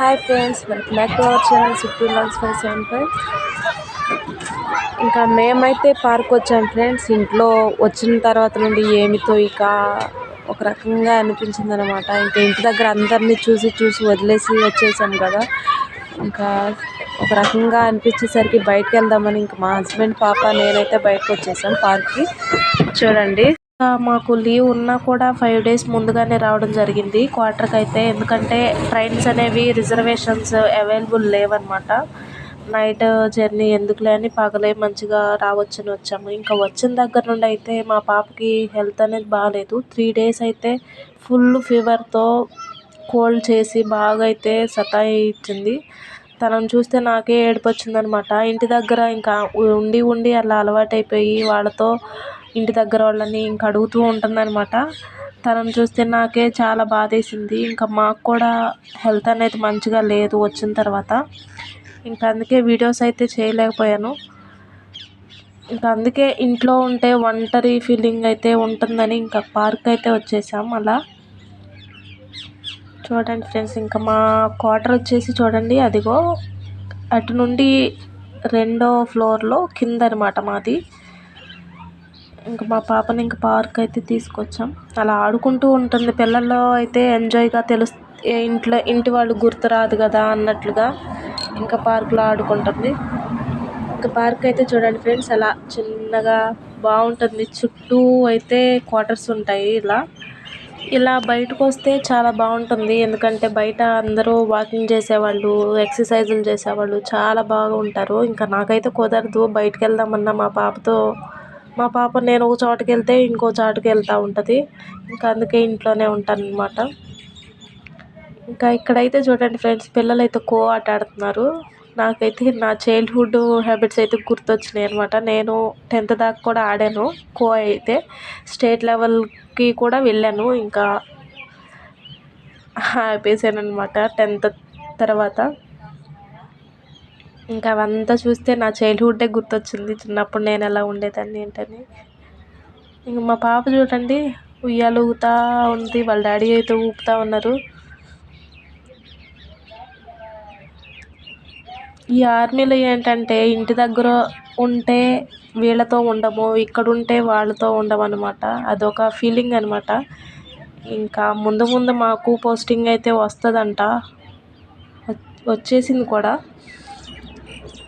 Hi friends welcome back to our channel sixty lakhs five seven five ఇంకా మేమైతే park వచ్చాం friends ఇంట్లో వచ్చిన తర్వాత నుండి ఏమితో ఇక ఒక రకంగా అనిపించింది అనమాట ఇంకా ఇంటి దగ్గర అందరినీ చూసి చూసి వదిలేసి వచ్చేసాం కదా. ఇంకా ఒక రకంగా అనిపించేసరికి బయటకు వెళ్దామని ఇంకా మా హస్బెండ్ పాప నేనైతే బయటకు వచ్చేసాం పార్క్కి చూడండి. మాకు లీవ్ ఉన్నా కూడా ఫైవ్ డేస్ ముందుగానే రావడం జరిగింది. క్వార్టర్కి అయితే ఎందుకంటే ట్రైన్స్ అనేవి రిజర్వేషన్స్ అవైలబుల్ లేవన్నమాట. నైట్ జర్నీ ఎందుకులే అని పగలే మంచిగా రావచ్చని వచ్చాము. ఇంకా వచ్చిన దగ్గర నుండి అయితే మా పాపకి హెల్త్ అనేది బాగాలేదు త్రీ డేస్ అయితే ఫుల్ ఫీవర్తో కోల్డ్ చేసి బాగా అయితే సతాయించింది తనను చూస్తే నాకే ఏడుపు వచ్చిందనమాట ఇంటి దగ్గర ఇంకా ఉండి ఉండి అలా అలవాటైపోయి వాళ్ళతో ఇంటి దగ్గర వాళ్ళని ఇంకా అడుగుతూ ఉంటుందన్నమాట. తనని చూస్తే నాకే చాలా బాధేసింది. ఇంకా మాకు కూడా హెల్త్ అనేది మంచిగా లేదు వచ్చిన తర్వాత. ఇంకా అందుకే వీడియోస్ అయితే చేయలేకపోయాను. ఇంకా అందుకే ఇంట్లో ఉంటే ఒంటరి ఫీలింగ్ అయితే ఉంటుందని ఇంకా పార్క్ అయితే వచ్చేసాం అలా. చూడండి ఫ్రెండ్స్ ఇంకా మా క్వార్టర్ వచ్చేసి చూడండి అదిగో అటు నుండి రెండో ఫ్లోర్లో కింద అనమాట మాది. ఇంకా మా పాపని ఇంకా పార్క్ అయితే తీసుకొచ్చాం. అలా ఆడుకుంటూ ఉంటుంది. పిల్లల్లో అయితే ఎంజాయ్గా తెలుసు ఇంట్లో ఇంటి వాళ్ళు గుర్తురాదు కదా అన్నట్లుగా ఇంకా పార్క్లో ఆడుకుంటుంది. ఇంకా పార్క్ అయితే చూడండి ఫ్రెండ్స్ అలా చిన్నగా బాగుంటుంది. చుట్టూ అయితే క్వార్టర్స్ ఉంటాయి ఇలా. ఇలా బయటకు వస్తే చాలా బాగుంటుంది. ఎందుకంటే బయట అందరూ వాకింగ్ చేసేవాళ్ళు ఎక్సర్సైజులు చేసేవాళ్ళు చాలా బాగా ఉంటారు. ఇంకా నాకైతే కుదరదు. బయటకు వెళ్దామన్నా మా పాపతో మా పాప నేను ఒక చోటుకి వెళ్తే ఇంకో చోటకి వెళ్తూ ఉంటుంది. ఇంకా అందుకే ఇంట్లోనే ఉంటాను అనమాట ఇంకా ఇక్కడైతే చూడండి ఫ్రెండ్స్ పిల్లలు అయితే కో ఆట ఆడుతున్నారు. నాకైతే నా చైల్డ్హుడ్ హ్యాబిట్స్ అయితే గుర్తొచ్చినాయి అనమాట నేను టెన్త్ దాకా కూడా ఆడాను కో అయితే. స్టేట్ లెవెల్కి కూడా వెళ్ళాను ఇంకా ఆపేసాను అనమాట టెన్త్ తర్వాత. ఇంకా అవంతా చూస్తే నా చైల్డ్హుడ్డే గుర్తొచ్చింది. చిన్నప్పుడు నేను ఎలా ఉండేదాన్ని ఏంటని. ఇంక మా పాప చూడండి ఉయ్యాలు ఊగుతూ ఉంది. వాళ్ళ డాడీ అయితే ఊపుతూ ఉన్నారు. ఈ ఆర్మీలో ఏంటంటే ఇంటి దగ్గర ఉంటే వీళ్ళతో ఉండము ఇక్కడ ఉంటే వాళ్ళతో ఉండమన్నమాట. అదొక ఫీలింగ్ అనమాట ఇంకా ముందు ముందు మాకు పోస్టింగ్ అయితే వస్తుందంట. వచ్చేసింది కూడా.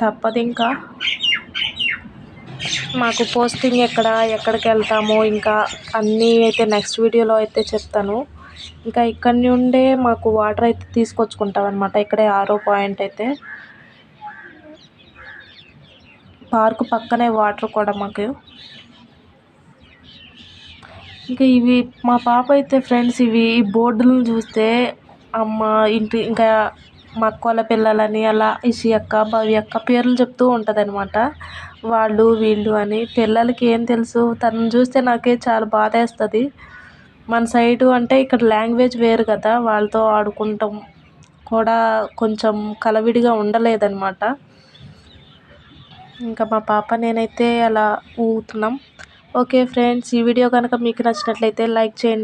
తప్పదు ఇంకా మాకు పోస్టింగ్ ఎక్కడ ఎక్కడికి వెళ్తాము ఇంకా అన్నీ అయితే నెక్స్ట్ వీడియోలో అయితే చెప్తాను. ఇంకా ఇక్కడ నుండే మాకు వాటర్ అయితే తీసుకొచ్చుకుంటాం అనమాట ఇక్కడే ఆరో పాయింట్ అయితే. పార్క్ పక్కనే వాటర్ కూడా మాకు. ఇంకా ఇవి మా పాప అయితే ఫ్రెండ్స్ ఇవి ఈ బోర్డులను చూస్తే అమ్మ ఇంటి ఇంకా మా అక్కోళ్ళ పిల్లలని అలా ఇషి అక్క భవ్య అక్క పేర్లు చెప్తూ ఉంటుంది అనమాట వాళ్ళు వీళ్ళు అని. పిల్లలకి ఏం తెలుసు? తనని చూస్తే నాకే చాలా బాధ వేస్తుంది మన సైడు అంటే ఇక్కడ లాంగ్వేజ్ వేరు కదా. వాళ్ళతో ఆడుకుంటాం కూడా కొంచెం కలవిడిగా ఉండలేదన్నమాట. ఇంకా మా పాప నేనైతే అలా ఊగుతున్నాం. ఓకే ఫ్రెండ్స్ ఈ వీడియో కనుక మీకు నచ్చినట్లయితే లైక్ చేయండి.